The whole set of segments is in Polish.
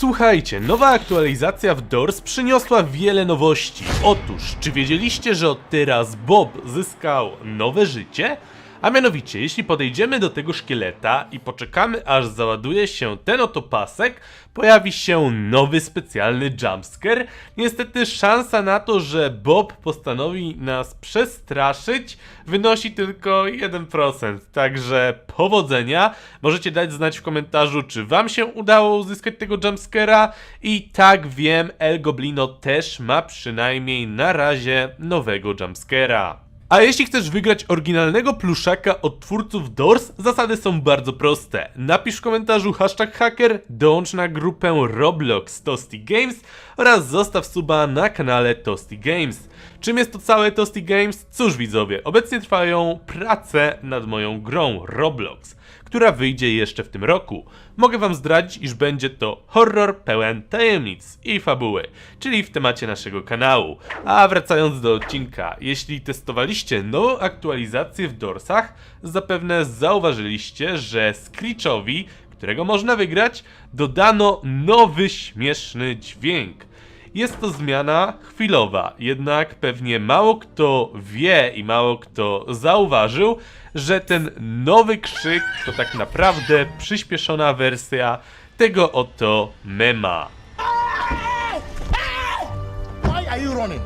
Słuchajcie, nowa aktualizacja w Doors przyniosła wiele nowości. Otóż, czy wiedzieliście, że od teraz Bob zyskał nowe życie? A mianowicie, jeśli podejdziemy do tego szkieleta i poczekamy aż załaduje się ten oto pasek, pojawi się nowy specjalny jumpscare. Niestety szansa na to, że Bob postanowi nas przestraszyć wynosi tylko 1%. Także powodzenia. Możecie dać znać w komentarzu, czy wam się udało uzyskać tego jumpscare'a. I tak wiem, El Goblino też ma przynajmniej na razie nowego jumpscare'a. A jeśli chcesz wygrać oryginalnego pluszaka od twórców Doors, zasady są bardzo proste. Napisz w komentarzu hashtag hacker, dołącz na grupę Roblox Toasty Games oraz zostaw suba na kanale Toasty Games. Czym jest to całe Toasty Games? Cóż widzowie, obecnie trwają prace nad moją grą Roblox, która wyjdzie jeszcze w tym roku. Mogę wam zdradzić, iż będzie to horror pełen tajemnic i fabuły, czyli w temacie naszego kanału. A wracając do odcinka, jeśli testowaliście nową aktualizację w Dorsach, zapewne zauważyliście, że Screechowi, którego można wygrać, dodano nowy śmieszny dźwięk. Jest to zmiana chwilowa, jednak pewnie mało kto wie i mało kto zauważył, że ten nowy krzyk to tak naprawdę przyspieszona wersja tego oto mema. Why are you running?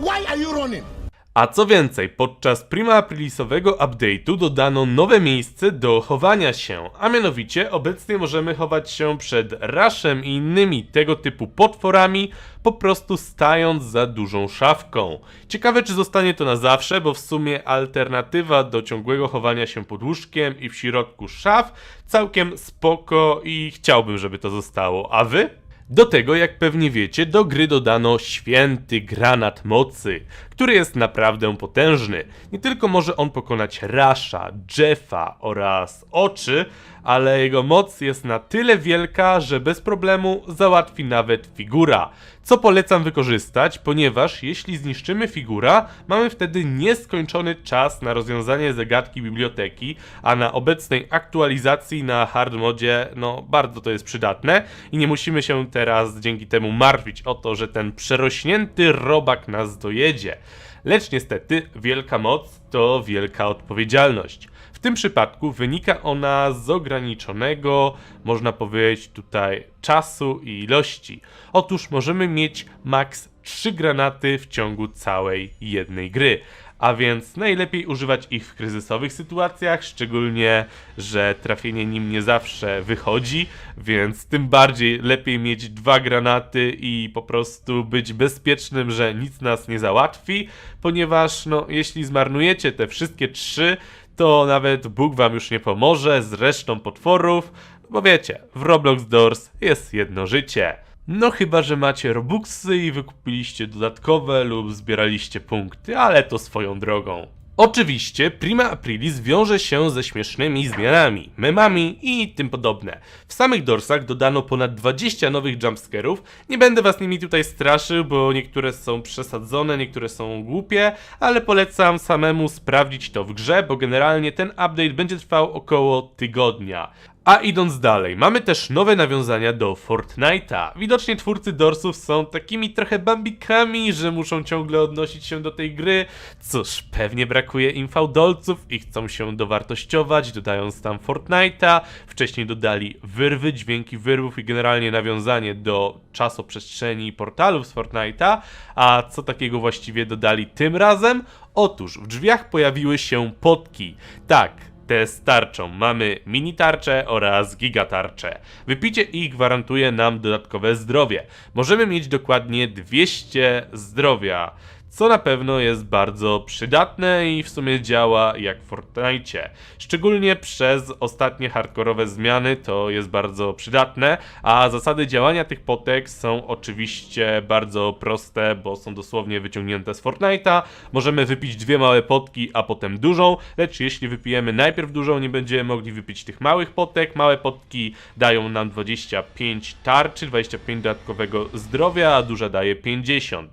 Why are you running? A co więcej, podczas prima aprilisowego update'u dodano nowe miejsce do chowania się, a mianowicie obecnie możemy chować się przed Rashem i innymi tego typu potworami, po prostu stając za dużą szafką. Ciekawe czy zostanie to na zawsze, bo w sumie alternatywa do ciągłego chowania się pod łóżkiem i w środku szaf całkiem spoko i chciałbym, żeby to zostało. A wy? Do tego, jak pewnie wiecie, do gry dodano święty granat mocy, który jest naprawdę potężny. Nie tylko może on pokonać Rasha, Jeffa oraz oczy, ale jego moc jest na tyle wielka, że bez problemu załatwi nawet figura. Co polecam wykorzystać, ponieważ jeśli zniszczymy figura, mamy wtedy nieskończony czas na rozwiązanie zagadki biblioteki, a na obecnej aktualizacji na hard modzie, no bardzo to jest przydatne i nie musimy się teraz dzięki temu martwić o to, że ten przerośnięty robak nas dojedzie. Lecz niestety wielka moc to wielka odpowiedzialność. W tym przypadku wynika ona z ograniczonego, można powiedzieć tutaj, czasu i ilości. Otóż możemy mieć maks 3 granaty w ciągu całej jednej gry. A więc najlepiej używać ich w kryzysowych sytuacjach, szczególnie, że trafienie nim nie zawsze wychodzi, więc tym bardziej lepiej mieć dwa granaty i po prostu być bezpiecznym, że nic nas nie załatwi, ponieważ no, jeśli zmarnujecie te wszystkie trzy, to nawet Bóg wam już nie pomoże z resztą potworów, bo wiecie, w Roblox Doors jest jedno życie. No chyba, że macie Robuxy i wykupiliście dodatkowe lub zbieraliście punkty, ale to swoją drogą. Oczywiście Prima Aprilis wiąże się ze śmiesznymi zmianami, memami i tym podobne. W samych dorsach dodano ponad 20 nowych jumpscarów. Nie będę was nimi tutaj straszył, bo niektóre są przesadzone, niektóre są głupie, ale polecam samemu sprawdzić to w grze, bo generalnie ten update będzie trwał około tygodnia. A idąc dalej, mamy też nowe nawiązania do Fortnite'a. Widocznie twórcy Dorsów są takimi trochę bambikami, że muszą ciągle odnosić się do tej gry. Cóż, pewnie brakuje im fałdolców i chcą się dowartościować, dodając tam Fortnite'a. Wcześniej dodali wyrwy, dźwięki wyrwów i generalnie nawiązanie do czasoprzestrzeni i portalów z Fortnite'a. A co takiego właściwie dodali tym razem? Otóż w drzwiach pojawiły się potki. Tak, te z tarczą. Mamy mini tarczę oraz gigatarczę. Wypicie ich gwarantuje nam dodatkowe zdrowie. Możemy mieć dokładnie 200 zdrowia, co na pewno jest bardzo przydatne i w sumie działa jak w Fortnite. Szczególnie przez ostatnie hardkorowe zmiany to jest bardzo przydatne, a zasady działania tych potek są oczywiście bardzo proste, bo są dosłownie wyciągnięte z Fortnite'a. Możemy wypić dwie małe potki, a potem dużą, lecz jeśli wypijemy najpierw dużą, nie będziemy mogli wypić tych małych potek. Małe potki dają nam 25 tarczy, 25 dodatkowego zdrowia, a duża daje 50.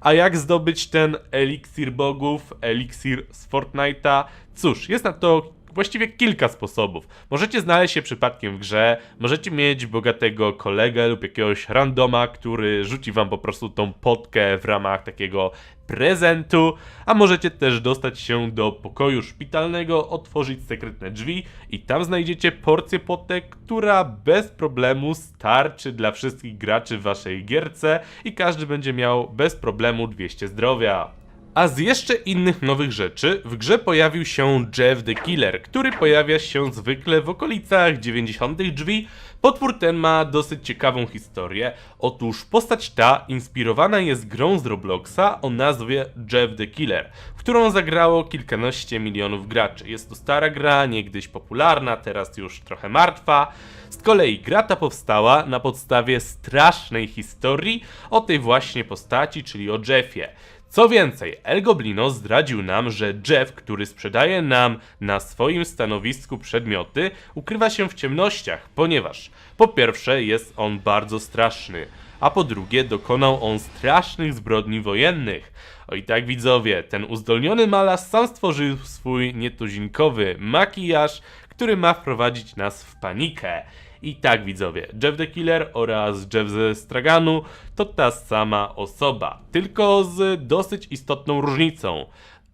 A jak zdobyć ten eliksir bogów, eliksir z Fortnite'a? Cóż, jest na to właściwie kilka sposobów. Możecie znaleźć się przypadkiem w grze, możecie mieć bogatego kolegę lub jakiegoś randoma, który rzuci wam po prostu tą potkę w ramach takiego prezentu, a możecie też dostać się do pokoju szpitalnego, otworzyć sekretne drzwi i tam znajdziecie porcję potek, która bez problemu starczy dla wszystkich graczy w waszej gierce i każdy będzie miał bez problemu 200 zdrowia. A z jeszcze innych nowych rzeczy, w grze pojawił się Jeff the Killer, który pojawia się zwykle w okolicach 90 drzwi. Potwór ten ma dosyć ciekawą historię. Otóż postać ta inspirowana jest grą z Robloxa o nazwie Jeff the Killer, którą zagrało kilkanaście milionów graczy. Jest to stara gra, niegdyś popularna, teraz już trochę martwa. Z kolei gra ta powstała na podstawie strasznej historii o tej właśnie postaci, czyli o Jeffie. Co więcej, El Goblino zdradził nam, że Jeff, który sprzedaje nam na swoim stanowisku przedmioty, ukrywa się w ciemnościach, ponieważ po pierwsze jest on bardzo straszny, a po drugie dokonał on strasznych zbrodni wojennych. O i tak widzowie, ten uzdolniony malarz sam stworzył swój nietuzinkowy makijaż, który ma wprowadzić nas w panikę. I tak widzowie, Jeff the Killer oraz Jeff ze Straganu to ta sama osoba, tylko z dosyć istotną różnicą.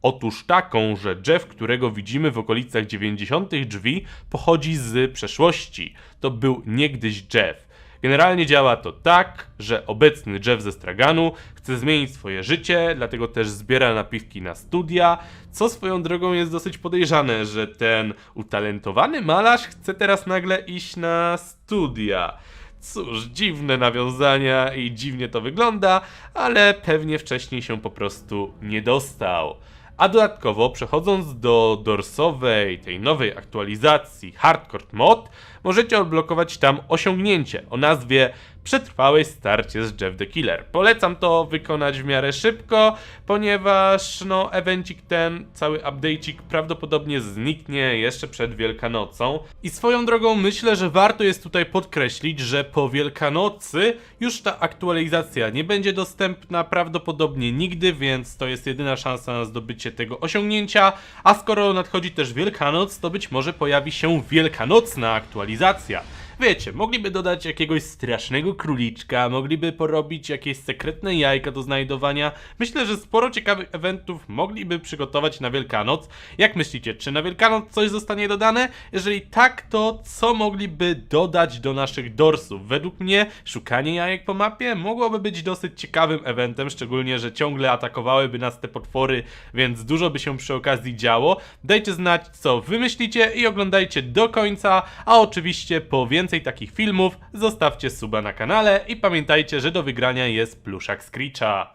Otóż taką, że Jeff, którego widzimy w okolicach 90 drzwi, pochodzi z przeszłości. To był niegdyś Jeff. Generalnie działa to tak, że obecny Jeff ze Straganu chce zmienić swoje życie, dlatego też zbiera napiwki na studia, co swoją drogą jest dosyć podejrzane, że ten utalentowany malarz chce teraz nagle iść na studia. Cóż, dziwne nawiązania i dziwnie to wygląda, ale pewnie wcześniej się po prostu nie dostał. A dodatkowo, przechodząc do dorsowej, tej nowej aktualizacji Hardcore Mod, możecie odblokować tam osiągnięcie o nazwie Przetrwałeś starcie z Jeff the Killer. Polecam to wykonać w miarę szybko, ponieważ no, evencik ten, cały update'ik prawdopodobnie zniknie jeszcze przed Wielkanocą. I swoją drogą myślę, że warto jest tutaj podkreślić, że po Wielkanocy już ta aktualizacja nie będzie dostępna prawdopodobnie nigdy, więc to jest jedyna szansa na zdobycie tego osiągnięcia. A skoro nadchodzi też Wielkanoc, to być może pojawi się wielkanocna aktualizacja cywilizacja. Wiecie, mogliby dodać jakiegoś strasznego króliczka, mogliby porobić jakieś sekretne jajka do znajdowania. Myślę, że sporo ciekawych eventów mogliby przygotować na Wielkanoc. Jak myślicie, czy na Wielkanoc coś zostanie dodane? Jeżeli tak, to co mogliby dodać do naszych dorsów? Według mnie szukanie jajek po mapie mogłoby być dosyć ciekawym eventem, szczególnie, że ciągle atakowałyby nas te potwory, więc dużo by się przy okazji działo. Dajcie znać, co wy myślicie i oglądajcie do końca, a oczywiście po więcej takich filmów zostawcie suba na kanale i pamiętajcie, że do wygrania jest pluszak Screecha.